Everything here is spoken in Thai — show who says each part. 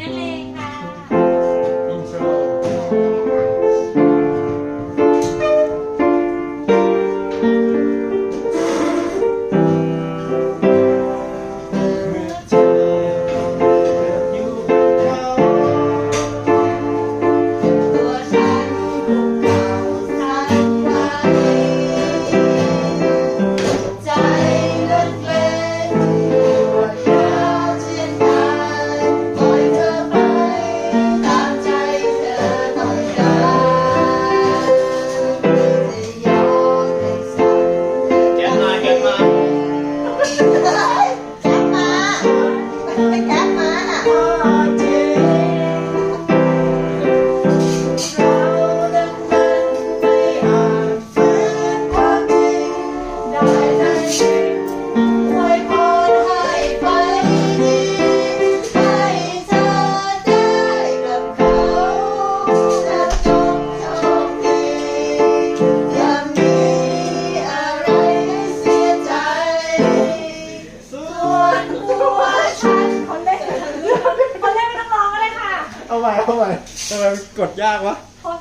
Speaker 1: Ay, no mana? Oh, เอา
Speaker 2: ให
Speaker 1: ม่
Speaker 2: เอาใหม่
Speaker 1: ทำไมกดยากวะ โทษ